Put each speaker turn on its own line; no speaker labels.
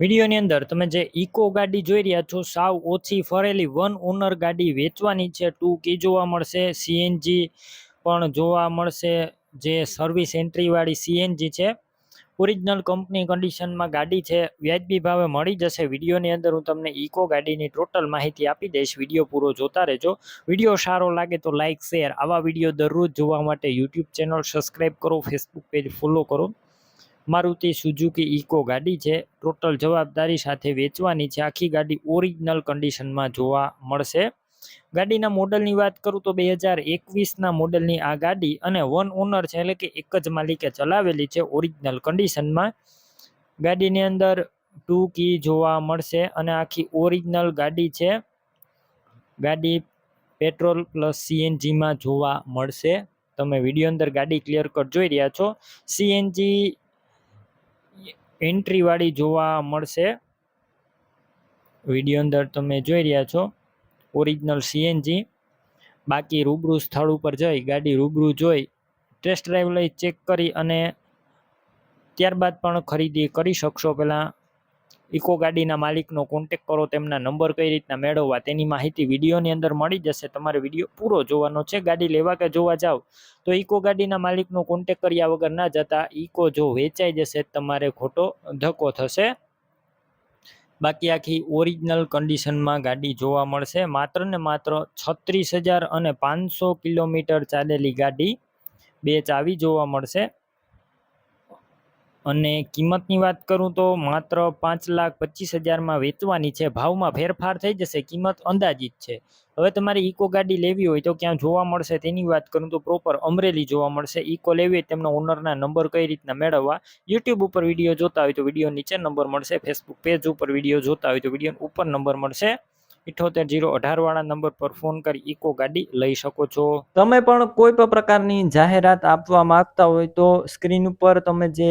વિડીયોની અંદર તમે જે ઇકો ગાડી જોઈ રહ્યા છો, સાવ ઓછી ફરેલી, વન ઓનર ગાડી વેચવાની છે. ટુ કી જોવા મળશે. સીએનજી પણ જોવા મળશે. જે સર્વિસ એન્ટ્રીવાળી સીએનજી છે. ઓરિજિનલ કંપની કન્ડિશનમાં ગાડી છે. વ્યાજબી ભાવે મળી જશે. વિડીયોની અંદર હું તમને ઇકો ગાડીની ટોટલ માહિતી આપી દઈશ. વીડિયો પૂરો જોતા રહેજો. વીડિયો સારો લાગે તો લાઇક શેર. આવા વીડિયો દરરોજ જોવા માટે યુટ્યુબ ચેનલ સબસ્ક્રાઈબ કરો. ફેસબુક પેજ ફોલો કરો. મારુતિ સુઝુકી ઇકો ગાડી છે. ટોટલ જવાબદારી સાથે વેચવાની છે. આખી ગાડી ઓરિજિનલ કન્ડિશનમાં જોવા મળશે. ગાડીના મોડલની વાત કરું તો બે હજાર એકવીસના મોડલની આ ગાડી અને વન ઓનર છે એટલે કે એક જ માલિકે ચલાવેલી છે ઓરિજિનલ કન્ડિશનમાં. ગાડીની અંદર ટુ કી જોવા મળશે અને આખી ઓરિજિનલ ગાડી છે. ગાડી પેટ્રોલ પ્લસ સીએનજીમાં જોવા મળશે. તમે વીડિયો અંદર ગાડી ક્લિયર કટ જોઈ રહ્યા છો. સીએનજી એન્ટ્રીવાળી જોવા મળશે. વીડિયો અંદર તમે જોઈ રહ્યા છો. ઓરિજિનલ સીએનજી બાકી રૂબરૂ સ્થળ ઉપર જઈ, ગાડી રૂબરૂ જોઈ ટેસ્ટ ડ્રાઈવ લઈ ચેક કરી અને ત્યારબાદ પણ ખરીદી કરી શકશો. પહેલાં ઇકો ગાડીના માલિકનો કોન્ટેક કરો, તેમના નંબર કઈ રીતના મેળવવા, તેની માહિતી વિડીયોની અંદર મળી જશે. તમારે વીડિયો પૂરો જોવાનો છે, ગાડી લેવા કે જોવા જાવ? તો ઇકો ગાડીના માલિકનો કોન્ટેક કર્યા વગર ના જતા ઇકો જો વેચાઈ જશે, તમારે ખોટો ધક્કો થશે. બાકી આખી ઓરિજિનલ કન્ડિશનમાં ગાડી જોવા મળશે. માત્ર ને માત્ર છત્રીસ હજાર અને પાંચસો કિલોમીટર ચાલેલી ગાડી બે ચાવી જોવા મળશે. અને કિંમતની વાત કરું તો માત્ર પાંચ લાખ પચીસ હજારમાં વેચવાની છે. ભાવમાં ફેરફાર થઈ જશે. કિંમત અંદાજિત છે. હવે તમારે ઇકો ગાડી લેવી હોય તો ક્યાં જોવા મળશે તેની વાત કરું તો પ્રોપર અમરેલી જોવા મળશે. ઇકો લેવી હોય તેમના ઓનરના નંબર કઈ રીતના મેળવવા? યુટ્યુબ ઉપર વીડિયો જોતા હોય તો વીડિયો નીચે નંબર મળશે. ફેસબુક પેજ ઉપર વીડિયો જોતા હોય તો વીડિયો ઉપર નંબર મળશે. ઇઠોતેર જીરો અઢારવાળા નંબર પર ફોન કરી ઇકો ગાડી લઈ શકો છો. તમે પણ કોઈ પણ પ્રકારની જાહેરાત આપવા માંગતા હોય તો સ્ક્રીન ઉપર તમે જે